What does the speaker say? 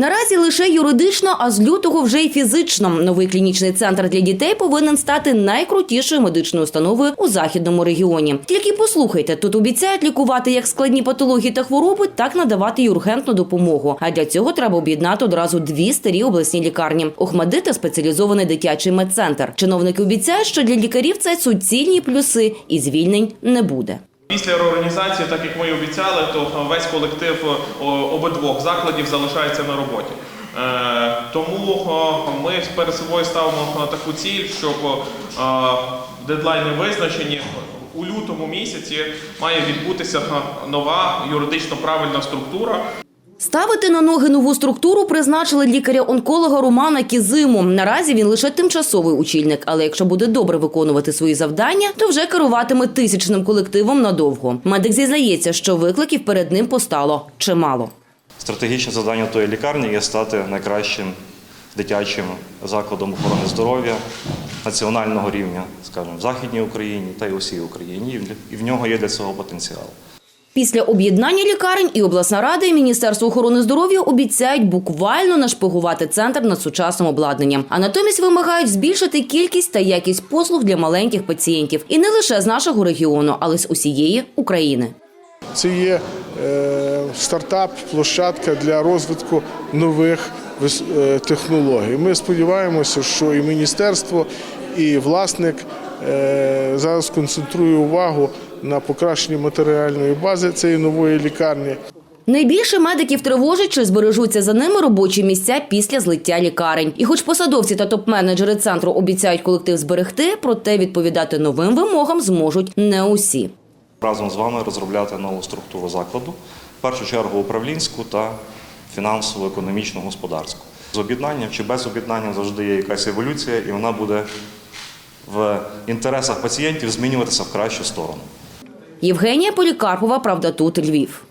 Наразі лише юридично, а з лютого вже й фізично. Новий клінічний центр для дітей повинен стати найкрутішою медичною установою у західному регіоні. Тільки послухайте, тут обіцяють лікувати як складні патології та хвороби, так надавати й ургентну допомогу. А для цього треба об'єднати одразу дві старі обласні лікарні: Охмадит та спеціалізований дитячий медцентр. Чиновники обіцяють, що для лікарів це суцільні плюси, і звільнень не буде. Після реорганізації, так як ми і обіцяли, то весь колектив обидвох закладів залишається на роботі. Е, тому ми перед собою ставимо таку ціль, щоб дедлайни визначені. У лютому місяці має відбутися нова юридично правильна структура. Ставити на ноги нову структуру призначили лікаря-онколога Романа Кізиму. Наразі він лише тимчасовий очільник, але якщо буде добре виконувати свої завдання, то вже керуватиме тисячним колективом надовго. Медик зізнається, що викликів перед ним постало чимало. Стратегічне завдання тої лікарні є стати найкращим дитячим закладом охорони здоров'я національного рівня, скажімо, в Західній Україні та й усій Україні. І в нього є для цього потенціал. Після об'єднання лікарень і обласна рада і Міністерство охорони здоров'я обіцяють буквально нашпигувати центр над сучасним обладнанням, а натомість вимагають збільшити кількість та якість послуг для маленьких пацієнтів і не лише з нашого регіону, але й з усієї України. Це є е, стартап, площадка для розвитку нових е, технологій. Ми сподіваємося, що і міністерство, і власник зараз концентрує увагу на покращенні матеріальної бази цієї нової лікарні. Найбільше медиків тривожить, чи збережуться за ними робочі місця після злиття лікарень. І хоч посадовці та топ-менеджери центру обіцяють колектив зберегти, проте відповідати новим вимогам зможуть не усі. Разом з вами розробляти нову структуру закладу, в першу чергу управлінську та фінансово, економічну, господарську. З об'єднанням чи без об'єднання завжди є якась еволюція, і вона буде в інтересах пацієнтів змінюватися в кращу сторону. Євгенія Полікарпова, правда, тут Львів.